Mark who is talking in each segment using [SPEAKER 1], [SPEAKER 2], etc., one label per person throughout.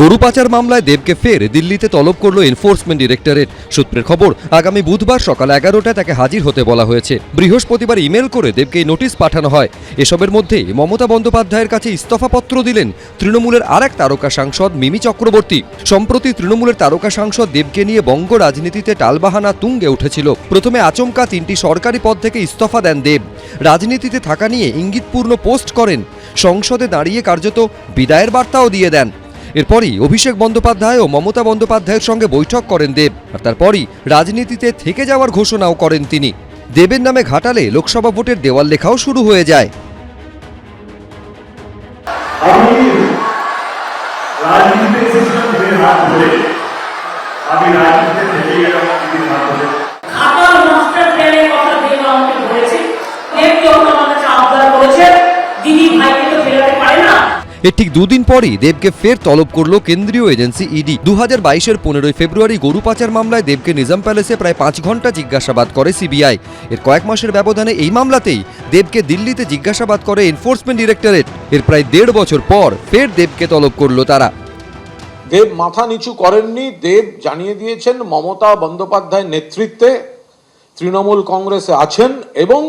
[SPEAKER 1] গরু পাচার মামলায় দেবকে ফের দিল্লিতে তলব করল এনফোর্সমেন্ট ডিরেক্টরেট সূত্রের খবর, আগামী বুধবার সকাল এগারোটায় তাকে হাজির হতে বলা হয়েছে। বৃহস্পতিবার ইমেল করে দেবকে নোটিশ পাঠানো হয়। এসবের মধ্যে মমতা বন্দ্যোপাধ্যায়ের কাছে ইস্তফাপত্র দিলেন তৃণমূলের আরেক তারকা সাংসদ মিমি চক্রবর্তী। সম্প্রতি তৃণমূলের তারকা সাংসদ দেবকে নিয়ে বঙ্গ রাজনীতিতে টালবাহানা তুঙ্গে উঠেছিল। প্রথমে আচমকা তিনটি সরকারি পদ থেকে ইস্তফা দেন দেব। রাজনীতিতে থাকা নিয়ে ইঙ্গিতপূর্ণ পোস্ট করেন। সংসদে দাঁড়িয়ে কার্যত বিদায়ের বার্তাও দিয়ে দেন। এরপরই অভিষেক বন্দ্যোপাধ্যায় ও মমতা বন্দ্যোপাধ্যায়ের সঙ্গে বৈঠক করেন দেব, আর তারপরই রাজনীতিতে থেকে যাওয়ার ঘোষণাও করেন তিনি। দেবের নামে ঘাটালে লোকসভা ভোটের দেওয়াল লেখাও শুরু হয়ে যায়।
[SPEAKER 2] আমি রাজনীতিতে থেকে
[SPEAKER 1] এর ঠিক দুদিন পরই দেবকে ফের তলব করল কেন্দ্রীয় এজেন্সি ইডি। দু হাজার বাইশের পনেরোই ফেব্রুয়ারি গরু পাচার মামলায় দেবকে নিজাম প্যালেসে প্রায় পাঁচ ঘণ্টা জিজ্ঞাসাবাদ করে সিবিআই। এর কয়েক মাসের ব্যবধানে এই মামলাতেই দেবকে দিল্লিতে জিজ্ঞাসাবাদ করে এনফোর্সমেন্ট ডিরেক্টরেট। এর প্রায় দেড় বছর পর ফের দেবকে তলব করল তারা।
[SPEAKER 3] দেব মাথা নিচু করেননি। দেব জানিয়ে দিয়েছেন মমতা বন্দ্যোপাধ্যায়ের নেতৃত্বে তৃণমূল কংগ্রেসে আছেন এবং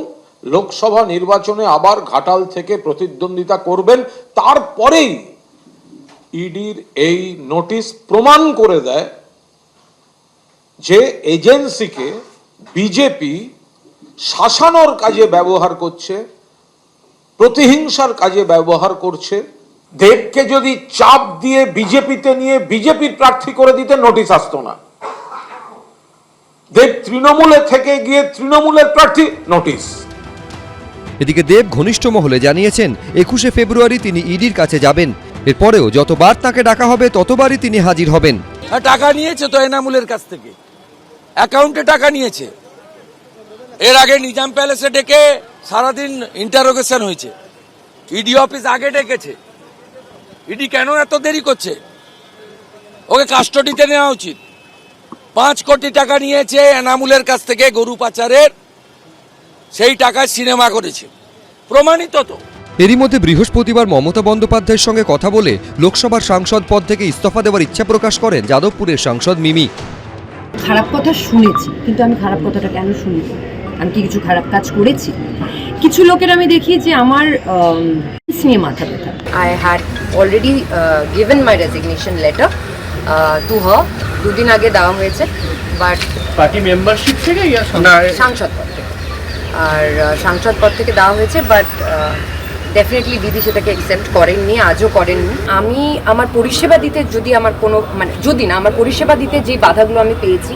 [SPEAKER 3] লোকসভা নির্বাচনে আবার ঘাটাল থেকে প্রতিদ্বন্দ্বিতা করবেন, তারপরেই ইডির এই নোটিশ প্রমাণ করে দেয় যে এজেন্সিকে বিজেপি শাসানোর কাজে ব্যবহার করছে, প্রতিহিংসার কাজে ব্যবহার করছে। দেবকে যদি চাপ দিয়ে বিজেপিতে নিয়ে বিজেপির প্রার্থী করে দিতে নোটিশ আসতো না। দেব তৃণমূলে থেকে গিয়ে তৃণমূলের প্রার্থী নোটিশ।
[SPEAKER 1] এদিকে দেব ঘনিষ্ঠ মহলে জানিয়েছেন একুশে ফেব্রুয়ারি তিনি ইডির কাছে যাবেন। এরপরেও যতবার তাকে ডাকা হবে ততবারই তিনি হাজির হবেন।
[SPEAKER 4] হ্যাঁ, টাকা নিয়েছে তো এনামুলের কাছ থেকে। অ্যাকাউন্টে টাকা নিয়েছে। এর আগে নিজাম প্যালেসে ডেকে সারাদিন ইন্টারোগেশন হয়েছে। ইডি অফিস আগে ডেকেছে। ইডি কেন এত দেরি করছে? ওকে কাস্টডিতে নেওয়া উচিত। পাঁচ কোটি টাকা নিয়েছে এনামুলের কাছ থেকে গরু পাচারের। সেই টাকায় সিনেমা করেছে। প্রমাণিত তো।
[SPEAKER 1] এরই মধ্যে বৃহস্পতিবার মমতা বন্দ্যোপাধ্যায়ের সঙ্গে কথা বলে লোকসভার সাংসদ পদ থেকে ইস্তফা দেওয়ার ইচ্ছা প্রকাশ করেন যাদবপুরের সাংসদ মিমি।
[SPEAKER 5] খারাপ কথা শুনেছি কিন্তু আমি খারাপ কথাটা কেন শুনব? আমি কি কিছু খারাপ কাজ করেছি? কিছু লোকের আমি দেখি যে আমার আম, নিয়ে মাথা ব্যথা।
[SPEAKER 6] Already uh, given my resignation letter uh, to her দুদিন আগে দেওয়া হয়েছে বাট
[SPEAKER 7] পার্টি মেম্বারশিপ থেকে
[SPEAKER 6] সাংসদ পদ। আর সাংসদ পদ থেকে দেওয়া হয়েছে বাট ডেফিনেটলি দিদি সেটাকে অ্যাকসেপ্ট করেননি আজও করেননি। আমি আমার পরিষেবা দিতে যদি আমার কোনো মানে যদি না আমার পরিষেবা দিতে যে বাধাগুলো আমি পেয়েছি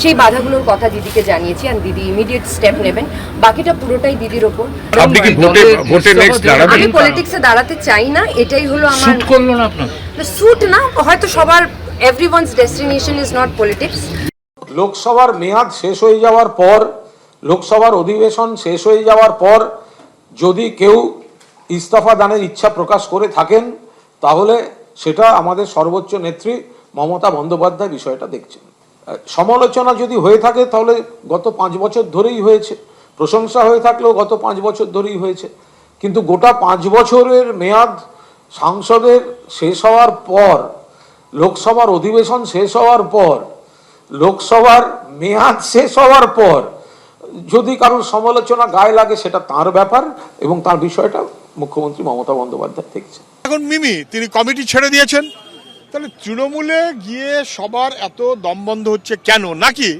[SPEAKER 6] সেই বাধাগুলোর কথা দিদিকে জানিয়েছি আর দিদি ইমিডিয়েট স্টেপ নেবেন। বাকিটা পুরোটাই দিদির ওপর।
[SPEAKER 7] আপনি কি ভোটে ভোটে নেক্সট
[SPEAKER 6] আমি পলিটিক্সে দাঁড়াতে চাই না এটাই হলো আমার
[SPEAKER 7] শুট করল না আপনার?
[SPEAKER 6] স্যুট না হয়তো সবার everyone's destination is not politics
[SPEAKER 3] লোকসভার মেয়াদ শেষ হয়ে যাওয়ার পর লোকসভার অধিবেশন শেষ হয়ে যাওয়ার পর যদি কেউ ইস্তফা দানের ইচ্ছা প্রকাশ করে থাকেন, তাহলে সেটা আমাদের সর্বোচ্চ নেত্রী মমতা বন্দ্যোপাধ্যায় বিষয়টা দেখছেন। সমালোচনা যদি হয়ে থাকে, তাহলে গত পাঁচ বছর ধরেই হয়েছে। প্রশংসা হয়ে থাকলেও গত পাঁচ বছর ধরেই হয়েছে। কিন্তু গোটা পাঁচ বছরের মেয়াদ সাংসদের শেষ হওয়ার পর, লোকসভার অধিবেশন শেষ হওয়ার পর, লোকসভার মেয়াদ শেষ হওয়ার পর যদি কারোর সমালোচনা গায়ে লাগে, সেটা তার ব্যাপার এবং তার বিষয়টা মুখ্যমন্ত্রী মমতা বন্দ্যোপাধ্যায় দেখছেন।
[SPEAKER 8] এখন মিমি, তিনি কমিটি ছেড়ে দিয়েছেন। তাহলে তৃণমূলে গিয়ে সবার এত দমবন্ধ হচ্ছে কেন? নাকি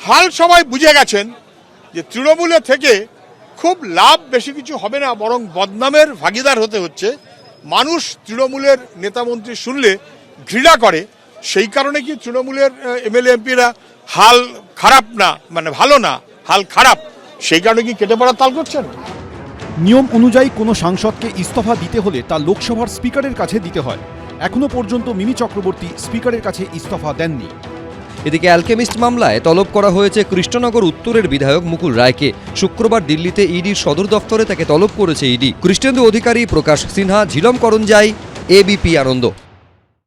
[SPEAKER 8] হাল সবাই বুঝে গেছেন যে তৃণমূলে থেকে খুব লাভ বেশি কিছু হবে না, বরং বদনামের ভাগিদার হতে হচ্ছে। মানুষ তৃণমূলের নেতামন্ত্রী শুনলে ঘৃণা করে। সেই কারণে কি তৃণমূলের এমএলএ এমপিরা হাল খারাপ না মানে ভালো না? হাল খারাপ। সেই কারণে কি কেটে পড়ার তাল করছেন?
[SPEAKER 9] নিয়ম অনুযায়ী কোনো সাংসদকে ইস্তফা দিতে হলে তা লোকসভার স্পিকারের কাছে দিতে হয়। এখনও পর্যন্ত মিমি চক্রবর্তী স্পিকারের কাছে ইস্তফা দেননি।
[SPEAKER 1] এদিকে অ্যালকেমিস্ট মামলায় তলব করা হয়েছে কৃষ্ণনগর উত্তরের বিধায়ক মুকুল রায়কে। শুক্রবার দিল্লিতে ইডির সদর দফতরে তাকে তলব করেছে ইডি। কৃষ্ণেন্দু অধিকারী প্রকাশ সিনহা ঝিলম করঞ্জাই এবিপি আনন্দ।